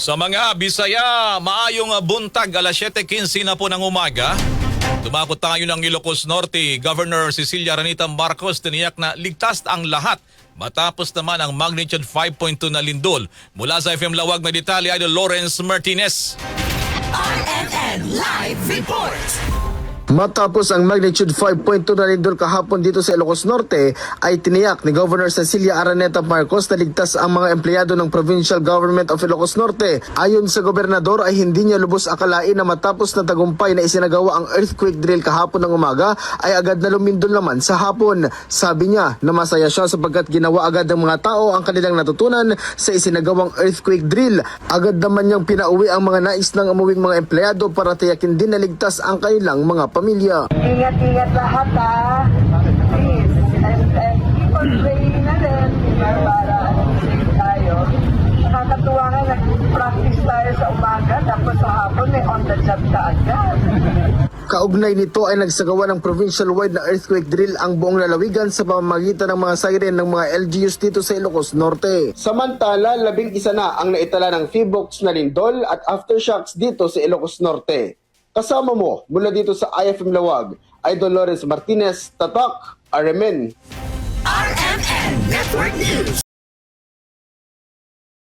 Sa mga Bisaya, maayong buntag alas 7.15 na po ng umaga. Tumakot tayo ng Ilocos Norte. Governor Cecilia Ranita Marcos tiniyak na ligtas ang lahat matapos naman ang magnitude 5.2 na lindol. Mula sa FM Lawag may detalye Idol Lawrence Martinez. Matapos ang magnitude 5.2 na lindol kahapon dito sa Ilocos Norte, ay tiniyak ni Governor Cecilia Araneta Marcos na ligtas ang mga empleyado ng Provincial Government of Ilocos Norte. Ayon sa gobernador ay hindi niya lubos akalain na matapos na tagumpay na isinagawa ang earthquake drill kahapon ng umaga ay agad na lumindol naman sa hapon. Sabi niya na masaya siya sapagkat ginawa agad ng mga tao ang kanilang natutunan sa isinagawang earthquake drill. Agad naman niyang pinauwi ang mga nais ng umuwing mga empleyado para tiyakin din na ligtas ang kanilang mga pamilya. Ingat-ingat lahat ha. Please. And, and keep on praying na rin. Para safe tayo. Nakakatuwa nga, nag-practice tayo sa umaga. Tapos sa hapon, may on the job ka agad. Kaugnay nito ay nagsagawa ng provincial-wide na earthquake drill ang buong lalawigan sa pamamagitan ng mga siren ng mga LGUs dito sa Ilocos Norte. Samantala, labing isa na ang naitala ng Feebox na lindol at aftershocks dito sa Ilocos Norte. Kasama mo mula dito sa IFM Lawag, Idol Lawrence Martinez, Tatak, RMN. RNN Network News.